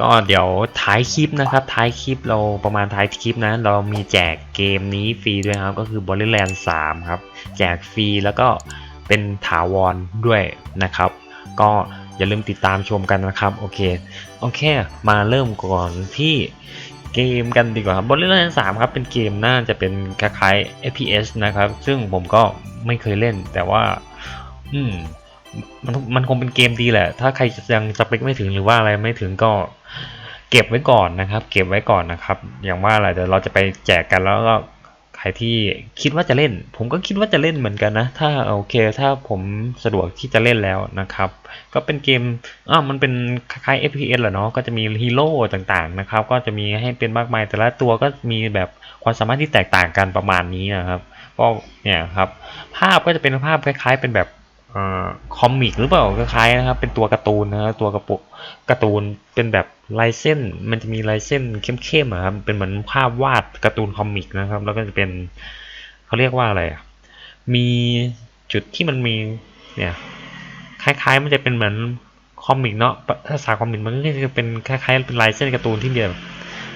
ก็เดี๋ยวท้ายคลิปนะครับ ท้ายคลิปเราประมาณท้ายคลิปนะ เรามีแจกเกมนี้ฟรีด้วยครับ ก็คือ Borderlands 3ครับ แจกฟรีแล้วก็เป็นถาวรด้วยนะครับ ก็อย่าลืมติดตามชมกันนะครับ โอเคโอเค มาเริ่มก่อนที่เกมกันดีกว่าครับ Borderlands 3ครับ เป็นเกมน่าจะเป็นคล้ายๆ FPS นะครับ ซึ่งผมก็ไม่เคยเล่นแต่ว่า อืม มันมันคงเป็นเกมดีแหละ ถ้าใครยังสเปคไม่ถึงหรือว่าอะไรไม่ถึงก็เก็บไว้ก่อนนะครับ เก็บไว้ก่อนนะครับ อย่างว่าอะไรเดี๋ยวเราจะไปแจกกันแล้วก็ใครที่คิดว่าจะเล่น ผมก็คิดว่าจะเล่นเหมือนกันนะ ถ้าโอเค ถ้าผมสะดวกที่จะเล่นแล้วนะครับ ก็เป็นเกมอ่ามันเป็นคล้ายๆ FPS แหละเนาะก็จะมีฮีโร่ต่างๆนะครับ ก็จะมีให้เป็นมากมายแต่ละตัวก็มีแบบความสามารถที่แตกต่างกันประมาณนี้นะครับ ก็เนี่ยครับ ภาพก็จะเป็นภาพคล้าย ๆ เป็นแบบ คอมิกหรือเปล่าคล้ายๆนะครับ เป็นตัวการ์ตูนนะครับตัวกระปุกการ์ตูนเป็นแบบลายเส้น มันจะมีลายเส้นเข้มๆอะครับเป็นเหมือนภาพวาดการ์ตูนคอมิกนะครับ แล้วก็จะเป็นเขาเรียกว่าอะไรอะมีจุดที่มันมีเนี่ยคล้ายๆ มันจะเป็นเหมือนคอมิกเนาะภาษาคอมิกมันก็จะเป็นคล้ายๆเป็นลายเส้นการ์ตูนที่แบบ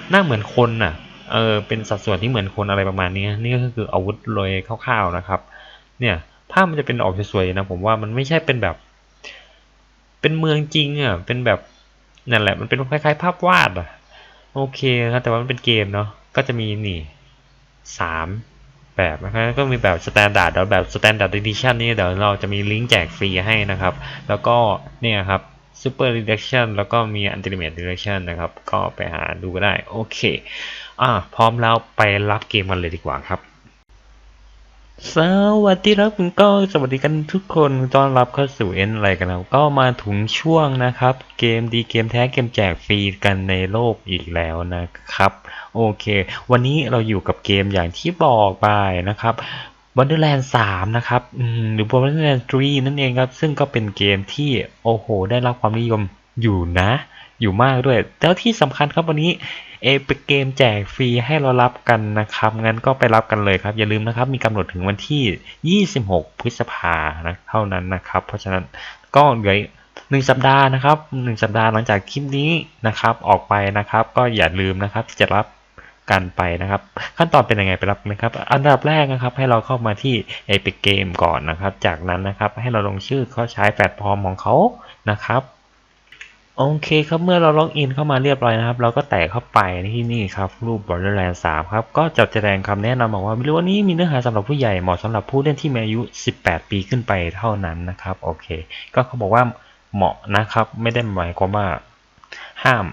หน้าเหมือนคนน่ะเออเป็นสัดส่วนที่เหมือนคนอะไรประมาณนี้นี่ก็คืออาวุธโดยคร่าวๆนะครับ เนี่ย ภาพมันจะเป็นออกสวยๆนะผมว่ามันไม่ใช่เป็นแบบ เป็นเมืองจริงอะเป็นแบบนั่นแหละมันเป็นคล้ายๆ ภาพวาดอะโอเคครับแต่ว่ามันเป็นเกมเนาะก็จะมีนี่สามแบบนะครับก็มีแบบสแตนดาร์ดแล้วแบบสแตนดาร์ดดิชันนี่เดี๋ยวเราจะมีลิงก์แจกฟรีให้นะครับ แล้วก็เนี่ยครับ Super Reduction แล้วก็มี Ultimate Reduction นะครับ ก็ไปหาดูก็ได้ โอเค อ่าพร้อมแล้วไปรับเกมกันเลยดีกว่าครับ สวัสดีครับคุณก็สวัสดีกันทุกคนต้อนรับเข้าสู่เอ็นอะไรกันแล้วก็มาถึงช่วงนะครับ เกมดีเกมแท้เกมแจกฟรีกันในโลกอีกแล้วนะครับ โอเค วันนี้เราอยู่กับเกมอย่างที่บอกไปนะครับ Borderlands 3นะครับอืมหรือ Borderlands 3นั่นเองครับ ซึ่งก็เป็นเกมที่ โอ้โห ได้รับความนิยมอยู่นะ อยู่มากด้วย แล้วที่สำคัญครับวันนี้เอเปเกมแจกฟรีให้เรารับกันนะครับ งั้นก็ไปรับกันเลยครับ อย่าลืมนะครับ มีกำหนดถึงวันที่ 26 พฤษภานะเท่านั้นนะครับ เพราะฉะนั้นก็เหลือหนึ่งสัปดาห์นะครับหนึ่งสัปดาห์หลังจากคลิปนี้นะครับ ออกไปนะครับ ก็อย่าลืมนะครับที่จะรับกันไปนะครับ ขั้นตอนเป็นยังไงไปรับนะครับ อันดับแรกนะครับ ให้เราเข้ามาที่ Epic Game ก่อนนะครับ จากนั้นนะครับให้เราลงชื่อเขาใช้แพลตฟอร์มของเขานะครับ โอเคครับเมื่อเราล็อกอินเข้ามาเรียบร้อยนะครับ เราก็แตะเข้าไปที่นี่ครับ รูป Borderlands 3 ครับ ก็จะแสดงคำแนะนำบอกว่าวิดีโอนี้มีเนื้อหาสำหรับผู้ใหญ่เหมาะสำหรับผู้เล่นที่มีอายุ 18 ปีขึ้นไปเท่านั้นนะครับโอเค ก็เขาบอกว่าเหมาะนะครับ ไม่ได้หมายความว่าห้าม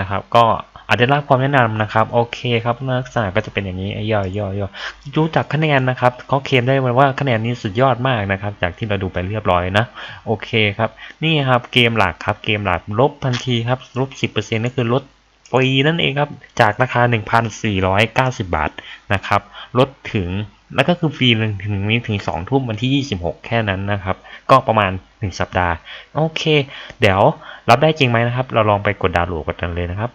นะครับ ก็ อาจจะรับความแนะนำนะครับ โอเคครับลักษณะก็จะเป็นอย่างนี้ย่อยย่อยย่อดูจากคะแนนนะครับเขาเคลมได้ว่าคะแนนนี้สุดยอดมากนะครับ จากที่เราดูไปเรียบร้อยนะ โอเคครับ นี่ครับเกมหลักครับ เกมหลักลบทันทีครับลบ10%ก็คือลดฟรีนั่นเองครับ จากราคา 1,490 บาทนะครับ ลดถึงแล้วก็คือฟรีถึงนี้ถึง 2 ทุ่มวันที่ 26 แค่นั้นนะครับ ก็ประมาณ 1 สัปดาห์ โอเค เดี๋ยวรับได้จริงไหมนะครับ เราลองไปกดดาวน์โหลดกันเลยนะครับ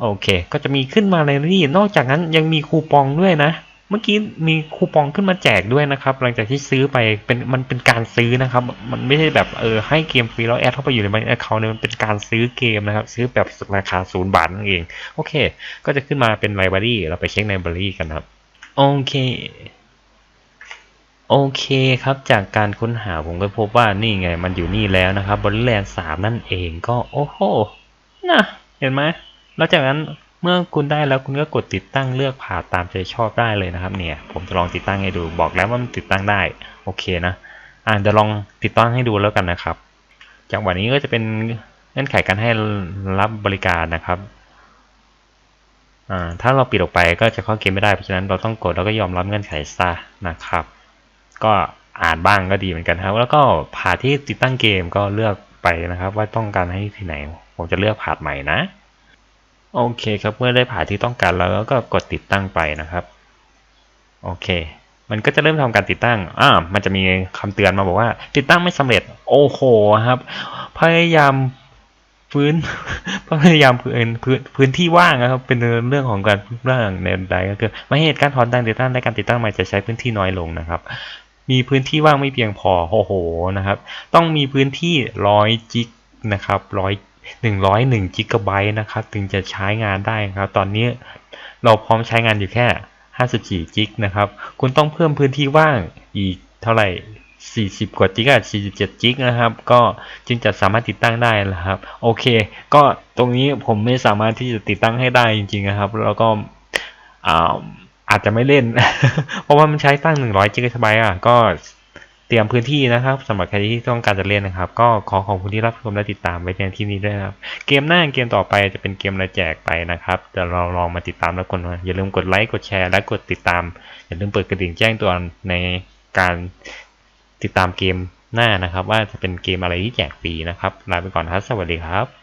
โอเค ก็จะมีขึ้นมาเลยนี่นอกจากนั้นยังมีคูปองด้วยนะ เมื่อกี้มีคูปองขึ้นมาแจกด้วยนะครับ หลังจากที่ซื้อไปเป็นมันเป็นการซื้อนะครับ มันไม่ใช่แบบเออให้เกมฟรีแล้วแอดเข้าไปอยู่ในบัญชีแอคเคาท์เนี่ยมันเป็นการซื้อเกมนะครับ ซื้อแบบราคาศูนย์บาทนั่นเอง โอเค ก็จะขึ้นมาเป็นไลบรารีเราไปเช็คในไลบรารีกันครับ โอเคโอเคครับ จากการค้นหาผมก็พบว่านี่ไงมันอยู่นี่แล้วนะครับบริแลนด์สามนั่นเองก็โอ้โหนะเห็นไหม แล้วจากนั้นเมื่อคุณได้แล้วคุณก็กดติดตั้งเลือกผ่าตามใจชอบได้เลยนะครับ เนี่ย ผมจะลองติดตั้งให้ดูบอกแล้วว่ามันติดตั้งได้โอเคนะอ่าจะลองติดตั้งให้ดูแล้วกันนะครับ จากวันนี้ก็จะเป็นเงื่อนไขการให้รับบริการนะครับอ่าถ้าเราปิดออกไปก็จะเข้าเกมไม่ได้เพราะฉะนั้นเราต้องกดแล้วก็ยอมรับเงื่อนไขซะนะครับ ก็อ่านบ้างก็ดีเหมือนกันครับ แล้วก็ผ่าที่ติดตั้งเกมก็เลือกไปนะครับ ว่าต้องการให้ที่ไหน ผมจะเลือกผ่าใหม่นะ โอเคครับเมื่อได้ผ่าที่ต้องการแล้วก็กดติดตั้งไปนะครับ โอเค มันก็จะเริ่มทำการติดตั้งอ่ามันจะมีคำเตือนมาบอกว่า ติดตั้งไม่สำเร็จ โอ้โหครับ พยายามพื้นพยายามพื้นพื้นพื้นที่ว่างนะครับ เป็นเรื่องของการร่างในใดก็คือไม่ให้การถอนตั้งติดตั้งและการติดตั้งใหม่จะใช้พื้นที่น้อยลงนะครับ มีพื้นที่ว่างไม่เพียงพอโอ้โหนะครับ ต้องมีพื้นที่ร้อยจิกนะครับร้อย หนึ่งร้อยหนึ่งกิกะไบต์นะครับถึงจะใช้งานได้ครับ ตอนนี้เราพร้อมใช้งานอยู่แค่ห้าสิบสี่กิกนะครับ คุณต้องเพิ่มพื้นที่ว่างอีกเท่าไหร่ 40 กว่าจิกอะ47จิกนะครับ ก็จึงจะสามารถติดตั้งได้นะครับ โอเค ก็ตรงนี้ผมไม่สามารถที่จะติดตั้งให้ได้จริงๆนะครับ แล้วก็อาจจะไม่เล่น เพราะว่ามันใช้ตั้ง100จิกะไบต์อะ ก็ เตรียมพื้นที่นะครับสำหรับใครที่ต้องการจะเล่นนะครับ ก็ขอขอบคุณที่รับชมและติดตามไว้ในที่นี้ด้วยครับ เกมหน้าเกมต่อไปจะเป็นเกมอะไรแจกไปนะครับเดี๋ยวเราลองมาติดตามแล้วกันอย่าลืมกดไลค์กดแชร์และกดติดตาม อย่าลืมเปิดกระดิ่งแจ้งเตือนในการติดตามเกมหน้านะครับ ว่าจะเป็นเกมอะไรที่แจกฟรีนะครับลาไปก่อนครับสวัสดีครับ